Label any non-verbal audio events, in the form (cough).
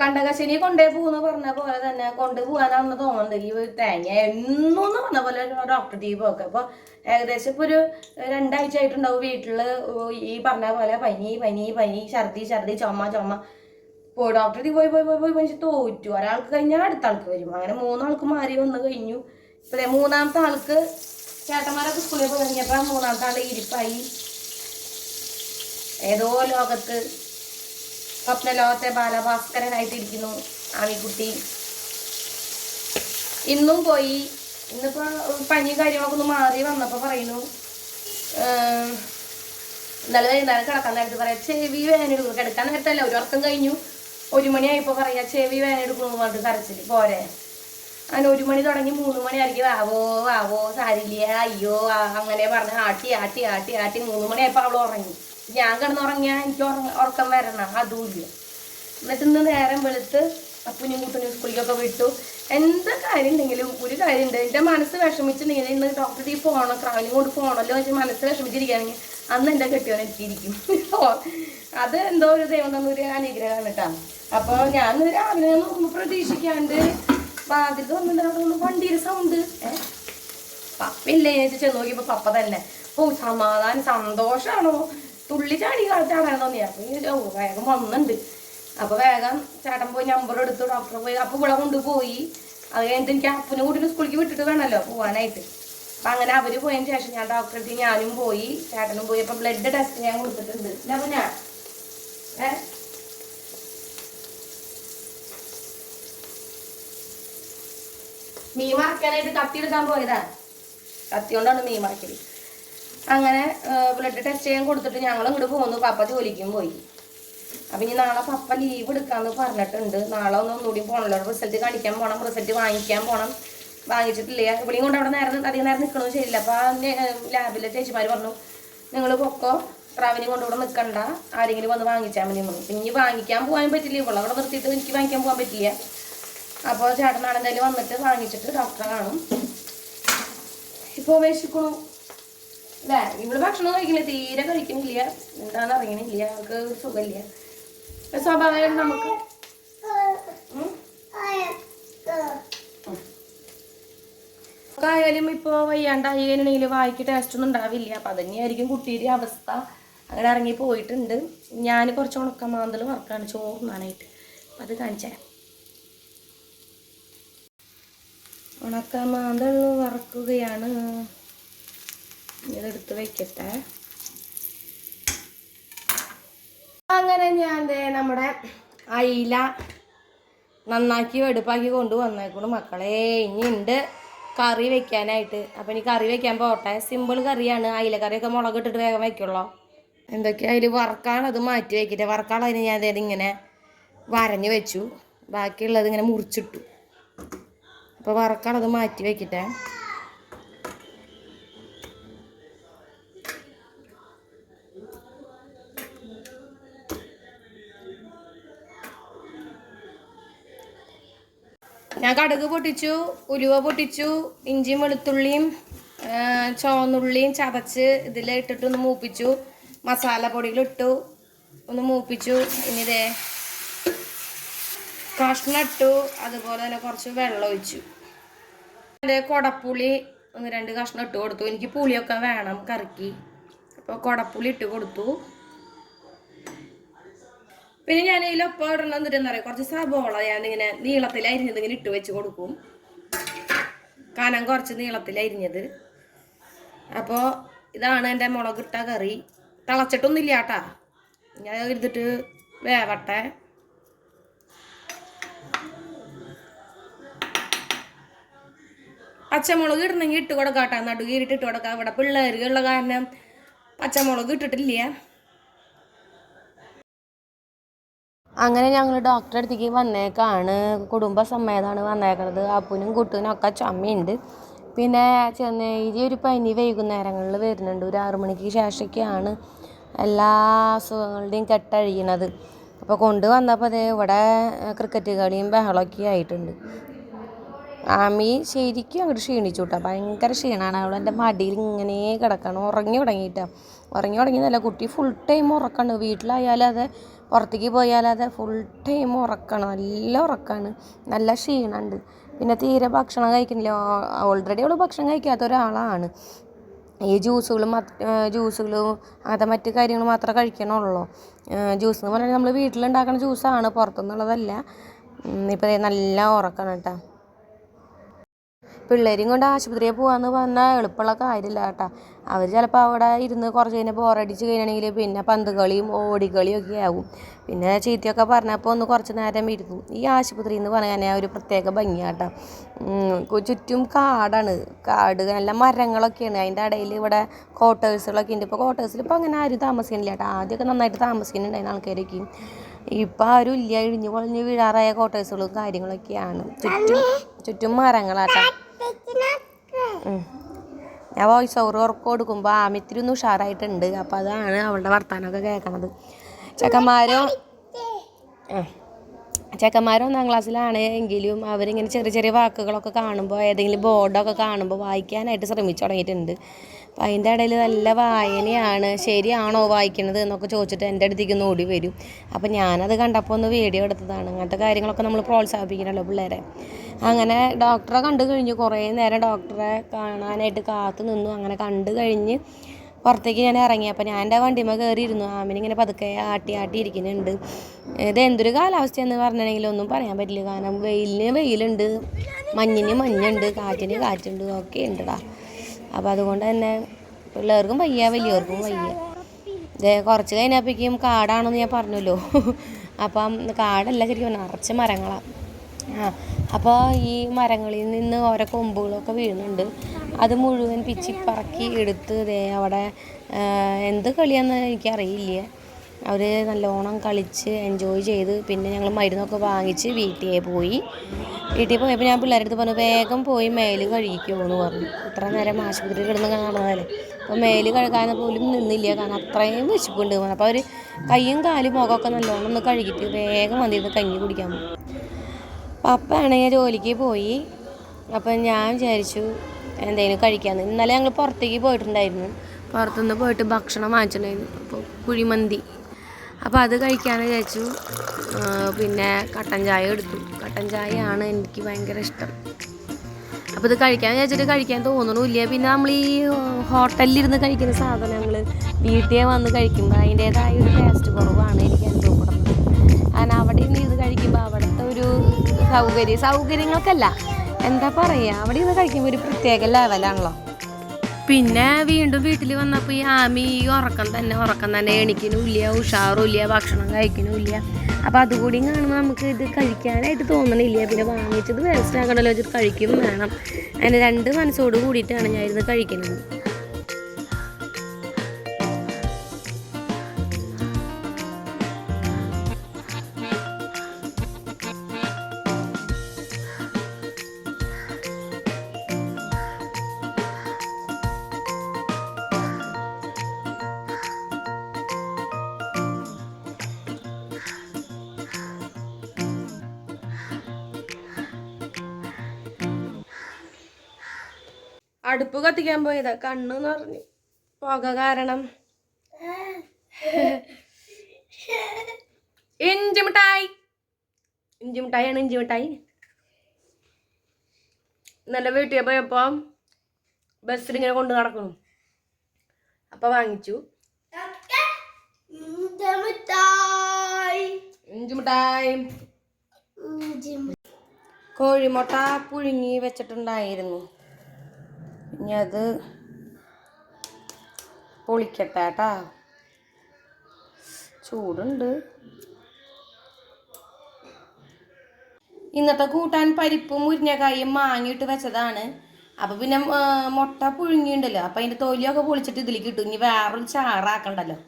കണ്ടകശനി കൊണ്ടേ പോകുന്ന പറഞ്ഞ പോലെ തന്നെ കൊണ്ടുപോകാനാണെന്ന് തോന്നുന്നുണ്ട് ഈ തേങ്ങ എന്നും പറഞ്ഞ പോലെ ഡോക്ടർ ടീ പോക്ക്. അപ്പൊ ഏകദേശം ഇപ്പൊ ഒരു രണ്ടാഴ്ച ആയിട്ടുണ്ടാവും വീട്ടിൽ ഈ പറഞ്ഞ പോലെ പനി പനി പനി ഛർദി ഛർദി ചുമ ചുമ. പോയി ഡോക്ടർ ടീ പോയി പോയി പോയി പോയി മനുഷ്യൻ തോറ്റു. ഒരാൾക്ക് കഴിഞ്ഞാൽ അടുത്ത ആൾക്ക് വരും. അങ്ങനെ മൂന്നാൾക്ക് മാറി വന്ന് കഴിഞ്ഞു. ഇപ്പൊ മൂന്നാമത്തെ ആൾക്ക് ചേട്ടന്മാരൊക്കെ സ്കൂളിൽ പോയി കഴിഞ്ഞപ്പോ മൂന്നാമത്തെ ആളുടെ ഇരിപ്പായി. ഏതോ ലോകത്ത് സ്വപ്നലോകത്തെ ബാലഭാസ്കരനായിട്ടിരിക്കുന്നു ആമിക്കുട്ടി ഇന്നും പോയി. ഇന്നിപ്പോ പനി കാര്യങ്ങളൊക്കെ ഒന്ന് മാറി വന്നപ്പോ പറയുന്നു ഇന്നലെ വൈകുന്നേരം കിടക്കാൻ നേരത്ത് പറയാ ചെവി വേനെടുക്കുന്നു കിടക്കാൻ നേരത്തല്ല ഒരു ഉറക്കം കഴിഞ്ഞു. ഒരു മണിയായിപ്പോ പറയാ ചെവി വേനെടുക്കുന്നു പറഞ്ഞിട്ട് കരച്ചിൽ. പോരെ. അങ്ങനെ ഒരു മണി തുടങ്ങി മൂന്ന് മണി ആയിരിക്കും വാവോ വാവോ സാരില്ല അയ്യോ അങ്ങനെ പറഞ്ഞ് ആട്ടി ആട്ടി ആട്ടി ആട്ടി മൂന്ന് മണിയായപ്പോ അവൾ ഉറങ്ങി. ഞാൻ കിടന്നുറങ്ങിയാൽ എനിക്ക് ഉറക്കം വരണം. അതുമില്ല. എന്നിട്ട് ഇന്ന് നേരം വെളുത്ത് അപ്പുനും കുട്ടനും സ്കൂളിലേക്കൊക്കെ വിട്ടു. എന്താ കാര്യം ഉണ്ടെങ്കിലും ഒരു കാര്യം ഉണ്ട് എന്റെ മനസ്സ് വിഷമിച്ചിട്ടുണ്ടെങ്കിൽ ഇന്ന് ഡോക്ടറുടെ ഈ പോകണം ക്രാവിനും കൊണ്ട് പോകണമല്ലോ വെച്ച് മനസ്സ് വിഷമിച്ചിരിക്കുകയാണെങ്കിൽ അന്ന് എന്റെ കെട്ടിയോൻ എത്തിയിരിക്കും (laughs) അത് എന്തോ ഒരു ദൈവം തന്നൊരു അനുഗ്രഹമാണ് കേട്ടോ. അപ്പോൾ ഞാൻ രാവിലെ നോക്കുമ്പോൾ പ്രതീക്ഷിക്കാണ്ട് വാതിൽ വന്നിട്ട് വണ്ടിയുടെ സൗണ്ട് പപ്പ ഇല്ലേ ചെന്ന് നോക്കിയപ്പോൾ പപ്പ തന്നെ. ഓ സമാധാനം സന്തോഷാണോ? തുള്ളി ചാടി ചാടാൻ തോന്നിയ അപ്പം വേഗം വന്നുണ്ട്. അപ്പൊ വേഗം ചേട്ടൻ പോയി നമ്പർ എടുത്തു. ഡോക്ടറെ പോയി. അപ്പൊ ഇവിടെ കൊണ്ടുപോയി. അത് കഴിഞ്ഞിട്ട് എനിക്ക് അപ്പനെ കൂട്ടിന് സ്കൂളിലേക്ക് വിട്ടിട്ട് വേണമല്ലോ പോകാനായിട്ട് അപ്പൊ അങ്ങനെ അവർ പോയതിന് ശേഷം ഞാൻ ഡോക്ടറെ അടുത്ത് ഞാനും പോയി. ചേട്ടനും പോയി. അപ്പൊ ബ്ലഡ് ടെസ്റ്റ് ഞാൻ കൊടുത്തിട്ടുണ്ട്. അപ്പം ഞാൻ മീൻ മറക്കാനായിട്ട് കത്തി എടുക്കാൻ പോയതാ. കത്തി കൊണ്ടാണ് മീൻ മറക്കൽ. അങ്ങനെ ബ്ലഡ് ടെസ്റ്റ് ചെയ്യാൻ കൊടുത്തിട്ട് ഞങ്ങൾ ഇങ്ങോട്ട് പോന്നു. പപ്പ ജോലിക്കും പോയി. അപ്പം ഇനി നാളെ പപ്പ ലീവ് എടുക്കാമെന്ന് പറഞ്ഞിട്ടുണ്ട്. നാളെ ഒന്ന് ഒന്നുകൂടി പോകണല്ലോ റിസൾട്ട് കാണിക്കാൻ പോകണം റിസൾട്ട് വാങ്ങിക്കാൻ പോകണം വാങ്ങിച്ചിട്ടില്ല. ഇവിടെയും കൊണ്ട് അവിടെ നേരം അധികം നേരം നിൽക്കണമെന്ന് ശരിയില്ല. അപ്പൊ ലാബിലെ ചേച്ചിമാർ പറഞ്ഞു നിങ്ങൾ പൊക്കോ. ട്രാവലിംഗ് കൊണ്ട് ഇവിടെ നിൽക്കണ്ട ആരെങ്കിലും വന്ന് വാങ്ങിച്ചാൽ മതി പറഞ്ഞു ഇനി വാങ്ങിക്കാൻ പോകാൻ പറ്റില്ല. ഇവിടെ അവിടെ നിർത്തിയിട്ട് എനിക്ക് വാങ്ങിക്കാൻ പോകാൻ പറ്റില്ല. അപ്പോൾ ചേട്ടനാണെന്തായാലും വന്നിട്ട് വാങ്ങിച്ചിട്ട് ഡോക്ടറെ കാണും. ഇപ്പോൾ വിശക്കണു അല്ലേ ഇവിടെ ഭക്ഷണം കഴിക്കില്ല തീരെ കഴിക്കുന്നില്ല. എന്താണെന്ന് അറിയണില്ല അവർക്ക് സുഖമില്ല. സ്വാഭാവികം നമുക്ക്. ായാലും ഇപ്പോൾ വയ്യാണ്ടായി കഴിഞ്ഞിട്ടുണ്ടെങ്കിൽ വായിക്ക് ടേസ്റ്റ് ഒന്നും ഉണ്ടാവില്ല. അപ്പം അതന്നെയായിരിക്കും കുട്ടിയുടെ അവസ്ഥ. അങ്ങനെ ഇറങ്ങി പോയിട്ടുണ്ട്. ഞാൻ കുറച്ച് ഉണക്കമാന്തൽ വർക്കാണ് ചോറുന്നാനായിട്ട് അത് കാണിച്ചു തരാം. ഉണക്കമാന്തൽ വറക്കുകയാണ്. ഇതെടുത്ത് വെക്കട്ടെ. അങ്ങനെ ഞാൻ ദേ നമ്മുടെ അയില നന്നാക്കി വെടുപ്പാക്കി കൊണ്ടുവന്നേക്കണു മക്കളെ. ഇനിയുണ്ട് കറി വെക്കാനായിട്ട്. അപ്പം ഇനി കറി വെക്കാൻ പോട്ടെ. സിമ്പിൾ കറിയാണ്. അയില കറിയൊക്കെ മുളക് ഇട്ടിട്ട് വേഗം വയ്ക്കുള്ളൂ എന്തൊക്കെയാ അതിൽ വറക്കാണത് മാറ്റി വെക്കട്ടെ. വറക്കാളതിന് ഞാൻ അതായത് ഇങ്ങനെ വരഞ്ഞു വെച്ചു. ബാക്കിയുള്ളത് ഇങ്ങനെ മുറിച്ചിട്ടു. അപ്പോൾ വറക്കാളത് മാറ്റി വെക്കട്ടെ. ഞാൻ കടുക് പൊട്ടിച്ചു ഉലുവ പൊട്ടിച്ചു ഇഞ്ചിയും വെളുത്തുള്ളിയും ചുവന്നുള്ളിയും ചതച്ച് ഇതിൽ ഇട്ടിട്ട് ഒന്ന് മൂപ്പിച്ചു. മസാല പൊടിയിലിട്ടു ഒന്ന് മൂപ്പിച്ചു. ഇനി ഇതേ കഷ്ണം ഇട്ടു അതുപോലെ തന്നെ കുറച്ച് വെള്ളം ഒഴിച്ചു. അതേ കൊടപ്പുളി ഒന്ന് രണ്ട് കഷ്ണം ഇട്ട് കൊടുത്തു. എനിക്ക് പുളിയൊക്കെ വേണം കറിക്ക്. അപ്പോൾ കുടപ്പുളി ഇട്ട് കൊടുത്തു. പിന്നെ ഞാൻ ഇതിലൊപ്പം ഇടണം എന്നിട്ട് പറയാം കുറച്ച് സബോള ഇങ്ങനെ നീളത്തിൽ അരിഞ്ഞത് ഇങ്ങനെ ഇട്ട് വെച്ച് കൊടുക്കും. കനം കുറച്ച് നീളത്തിൽ അരിഞ്ഞത്. അപ്പോൾ ഇതാണ് എന്റെ മുളകിട്ട കറി. തിളച്ചിട്ടൊന്നുമില്ല കേട്ടാ. ഞാൻ എടുത്തിട്ട് വേവട്ടെ. പച്ചമുളക് ഇടണമെങ്കിൽ ഇട്ട് കൊടുക്കാം കേട്ടോ. നടുകീരിട്ട് ഇട്ട് കൊടുക്കാം. ഇവിടെ പിള്ളേർക്കുള്ള കാരണം പച്ചമുളക് ഇട്ടിട്ടില്ല. അങ്ങനെ ഞങ്ങൾ ഡോക്ടറെ അടുത്തേക്ക് വന്നേക്കാണ്. കുടുംബസമേതമാണ് വന്നേക്കുന്നത് അപ്പനും ഒക്കെ ചുമയുണ്ട്. പിന്നെ ചെന്നൈ ഒരു പനി വൈകുന്നേരങ്ങളിൽ വരുന്നുണ്ട്. ഒരു ആറു മണിക്ക് ശേഷമൊക്കെയാണ് എല്ലാ അസുഖങ്ങളുടെയും കെട്ടഴിയണത്. അപ്പോൾ കൊണ്ടുവന്നപ്പോൾ അതേ ഇവിടെ ക്രിക്കറ്റ് കളിയും ബഹളമൊക്കെ ആയിട്ടുണ്ട്. ആമി ശരിക്കും അങ്ങോട്ട് ക്ഷീണിച്ചു കേട്ടോ ഭയങ്കര ക്ഷീണമാണ് അവൾ എന്റെ മടിയിൽ ഇങ്ങനെ കിടക്കണം. ഉറങ്ങി തുടങ്ങിയിട്ടാണ് ഉറങ്ങി തുടങ്ങിയതല്ല കുട്ടി ഫുൾ ടൈം ഉറക്കമാണ് വീട്ടിലായാലും അതെ പുറത്തേക്ക് പോയാലാതെ ഫുൾ ടൈം ഉറക്കണം നല്ല ഉറക്കാണ്. നല്ല ക്ഷീണമുണ്ട് പിന്നെ തീരെ ഭക്ഷണം കഴിക്കുന്നില്ല. ഓൾറെഡി അവൾ ഭക്ഷണം കഴിക്കാത്ത ഒരാളാണ്. ഈ ജ്യൂസുകളും ജ്യൂസുകളും അങ്ങനത്തെ മറ്റു കാര്യങ്ങൾ മാത്രമേ കഴിക്കണുള്ളൂ. ജ്യൂസ് എന്ന് പറഞ്ഞാൽ നമ്മൾ വീട്ടിലുണ്ടാക്കുന്ന ജ്യൂസാണ് പുറത്തുനിന്നുള്ളതല്ല ഇപ്പോൾ നല്ല ഉറക്കണം കേട്ടോ പിള്ളേരെയും കൊണ്ട് ആശുപത്രിയിൽ പോകാമെന്ന് പറഞ്ഞാൽ എളുപ്പമുള്ള കാര്യമില്ല കേട്ടോ. അവർ ചിലപ്പോൾ അവിടെ ഇരുന്ന് കുറച്ച് കഴിഞ്ഞാൽ ബോറടിച്ച് കഴിഞ്ഞാണെങ്കിൽ പിന്നെ പന്ത് കളിയും ഓടിക്കളിയും ഒക്കെ ആവും. പിന്നെ ചീത്തയൊക്കെ പറഞ്ഞപ്പോൾ ഒന്ന് കുറച്ച് നേരം ഇരുന്നു. ഈ ആശുപത്രി എന്ന് പറയാൻ ഒരു പ്രത്യേക ഭംഗിയാട്ടോ ചുറ്റും കാടാണ്. കാട് നല്ല മരങ്ങളൊക്കെയാണ്. അതിന്റെ ഇടയിൽ ഇവിടെ ക്വാർട്ടേഴ്സുകളൊക്കെ ഉണ്ട്. ഇപ്പോൾ ക്വാർട്ടേഴ്സിൽ ഇപ്പോൾ അങ്ങനെ ആരും താമസിക്കുന്നില്ല കേട്ടോ. ആദ്യമൊക്കെ നന്നായിട്ട് താമസിക്കുന്നുണ്ടായിരുന്നു ആൾക്കാരൊക്കെ. ഇപ്പം ആരും ഇല്ല. ഇഴിഞ്ഞു പൊളിഞ്ഞ് വീഴാറായ ക്വാർട്ടേഴ്സുകളും കാര്യങ്ങളൊക്കെയാണ്. ചുറ്റും ചുറ്റും മരങ്ങളാട്ടോ. ഞാൻ വോയിസ് ഓവർ ഉറക്കം കൊടുക്കുമ്പോൾ ആമിത്തിരി ഒന്ന് ഉഷാറായിട്ടുണ്ട്. അപ്പോൾ അതാണ് അവളുടെ വർത്താനമൊക്കെ കേൾക്കണത്. ചെക്കന്മാരോ? ആ. ചെക്കന്മാർ ഒന്നാം ക്ലാസ്സിലാണ് എങ്കിലും അവരിങ്ങനെ ചെറിയ ചെറിയ വാക്കുകളൊക്കെ കാണുമ്പോൾ ഏതെങ്കിലും ബോർഡൊക്കെ കാണുമ്പോൾ വായിക്കാനായിട്ട് ശ്രമിച്ചു തുടങ്ങിയിട്ടുണ്ട്. അപ്പം അതിന്റെ ഇടയിൽ നല്ല വായനയാണ്. ശരിയാണോ വായിക്കണത് എന്നൊക്കെ ചോദിച്ചിട്ട് എന്റെ അടുത്തേക്ക് ഒന്ന് ഓടി വരും. അപ്പം ഞാനത് കണ്ടപ്പോൾ ഒന്ന് വീഡിയോ എടുത്തതാണ്. അങ്ങനത്തെ കാര്യങ്ങളൊക്കെ നമ്മൾ പ്രോത്സാഹിപ്പിക്കണമല്ലോ പിള്ളേരെ. അങ്ങനെ ഡോക്ടറെ കണ്ടു കഴിഞ്ഞു കുറേ നേരം ഡോക്ടറെ കാണാനായിട്ട് കാത്തു നിന്നു. അങ്ങനെ കണ്ടു കഴിഞ്ഞ് പുറത്തേക്ക് ഞാൻ ഇറങ്ങി. അപ്പോൾ ഞാൻ എന്റെ വണ്ടിമ കയറിയിരുന്നു. ആമിനിങ്ങനെ പതുക്കെ ആട്ടി ആട്ടി ഇരിക്കുന്നുണ്ട്. ഇത് എന്തൊരു കാലാവസ്ഥയെന്ന് പറഞ്ഞിട്ടുണ്ടെങ്കിൽ ഒന്നും പറയാൻ പറ്റില്ല. കാരണം വെയിലിന് വെയിലുണ്ട്. മഞ്ഞിന് മഞ്ഞുണ്ട്. കാറ്റിന് കാറ്റുണ്ട്. ഒക്കെ ഉണ്ടടാ. അപ്പോൾ അതുകൊണ്ട് തന്നെ പിള്ളേർക്കും വയ്യ വലിയവർക്കും വയ്യ. ഇത് കുറച്ച് കഴിഞ്ഞപ്പോഴേക്കും കാടാണെന്ന് ഞാൻ പറഞ്ഞല്ലോ. അപ്പം കാടല്ല ശരിക്കും നിറച്ച് മരങ്ങളാണ് ആ അപ്പോൾ ഈ മരങ്ങളിൽ നിന്ന് ഓരോ കൊമ്പുകളൊക്കെ വീഴുന്നുണ്ട്. അത് മുഴുവൻ പിച്ചിപ്പറക്കി എടുത്ത് അവിടെ എന്ത് കളിയാണെന്ന് എനിക്കറിയില്ല. അവർ നല്ലോണം കളിച്ച് എൻജോയ് ചെയ്ത് പിന്നെ ഞങ്ങൾ മരുന്നൊക്കെ വാങ്ങിച്ച് വീട്ടിൽ പോയി. വീട്ടിൽ പോയപ്പോൾ ഞാൻ പിള്ളേരുടെ അടുത്ത് പറഞ്ഞു വേഗം പോയി മേൽ കഴുകിക്കോന്ന് പറഞ്ഞു. ഇത്ര നേരം ആശുപത്രിയിൽ കിടന്ന് കാണുന്നതല്ലേ. അപ്പോൾ മേൽ കഴുകാൻ പോലും നിന്നില്ല. കാരണം അത്രയും വിശപ്പുണ്ട് അപ്പോൾ അവർ കയ്യും കാലും മുഖമൊക്കെ നല്ലോണം ഒന്ന് കഴുകിയിട്ട് വേഗം വന്നിരുന്ന് കഞ്ഞി കുടിക്കാൻ പോകും പപ്പയാണെങ്കിൽ ജോലിക്ക് പോയി. അപ്പം ഞാൻ വിചാരിച്ചു എന്തെങ്കിലും കഴിക്കാമെന്ന് ഇന്നലെ ഞങ്ങൾ പുറത്തേക്ക് പോയിട്ടുണ്ടായിരുന്നു. പുറത്തുനിന്ന് പോയിട്ട് ഭക്ഷണം വാങ്ങിച്ചിട്ടുണ്ടായിരുന്നു. അപ്പോൾ കുഴിമന്തി. അപ്പോൾ അത് കഴിക്കാൻ വിചാരിച്ചു. പിന്നെ കട്ടൻ ചായ എടുത്തു. കട്ടൻ ചായയാണ് എനിക്ക് ഭയങ്കര ഇഷ്ടം. അപ്പോൾ ഇത് കഴിക്കാൻ വിചാരിച്ചിട്ട് കഴിക്കാൻ തോന്നണില്ല. പിന്നെ നമ്മൾ ഈ ഹോട്ടലിലിരുന്ന് കഴിക്കുന്ന സാധനങ്ങൾ വീട്ടിൽ വന്ന് കഴിക്കുമ്പോൾ അതിന്റേതായ ഒരു ടേസ്റ്റ് കുറവാണ് എനിക്ക് അനുഭവപ്പെടുന്നത്. കാരണം അവിടെ ഇരുന്ന് ഇത് കഴിക്കുമ്പോൾ അവിടുത്തെ ഒരു സൗകര്യം സൗകര്യങ്ങൾക്കല്ല. എന്താ പറയുക അവിടെ ഇരുന്ന് കഴിക്കുമ്പോൾ ഒരു പ്രത്യേക ലെവലാണല്ലോ പിന്നെ വീണ്ടും വീട്ടിൽ വന്നപ്പോൾ ഈ ആമി ഉറക്കം തന്നെ ഉറക്കം തന്നെ. എണിക്കണില്ല ഉഷാറുമില്ല ഭക്ഷണം കഴിക്കണില്ല അപ്പോൾ അതുകൂടി കാണുമ്പോൾ നമുക്ക് ഇത് കഴിക്കാനായിട്ട് തോന്നണില്ല. പിന്നെ വാങ്ങിച്ചത് വേസ്റ്റ് ആക്കണമല്ലോ ഇത് കഴിക്കും വേണം. അങ്ങനെ രണ്ട് മനസ്സോട് കൂടിയിട്ടാണ് ഞാൻ ഇത് കഴിക്കുന്നത്. അടുപ്പ് കത്തിക്കാൻ പോയതാ. കണ്ണ് നിറഞ്ഞു. പുക കാരണം. ഇഞ്ചി മിഠായി. ഇഞ്ചി മിഠായിയാണ് ഇഞ്ചി മിഠായി. ഇന്നലെ വീട്ടിൽ പോയപ്പോ ബസ്സിൽ ഇങ്ങനെ കൊണ്ട് നടക്കണം അപ്പൊ വാങ്ങിച്ചു. ഇഞ്ചി മിഠായി. കോഴിമുട്ട പുഴുങ്ങി വെച്ചിട്ടുണ്ടായിരുന്നു. ഇനി അത് പൊളിക്കട്ടെ കേട്ടാ. ചൂടുണ്ട്. ഇന്നത്തെ കൂട്ടാൻ പരിപ്പും മുരിഞ്ഞക്കായും മാങ്ങിയിട്ട് വെച്ചതാണ്. അപ്പോൾ പിന്നെ മുട്ട പുഴുങ്ങിയുണ്ടല്ലോ. അപ്പം അതിന്റെ തൊലിയൊക്കെ പൊളിച്ചിട്ട് ഇതിലേക്ക് ഇട്ടു ഇനി വേറൊരു ചാറാക്കണ്ടല്ലോ.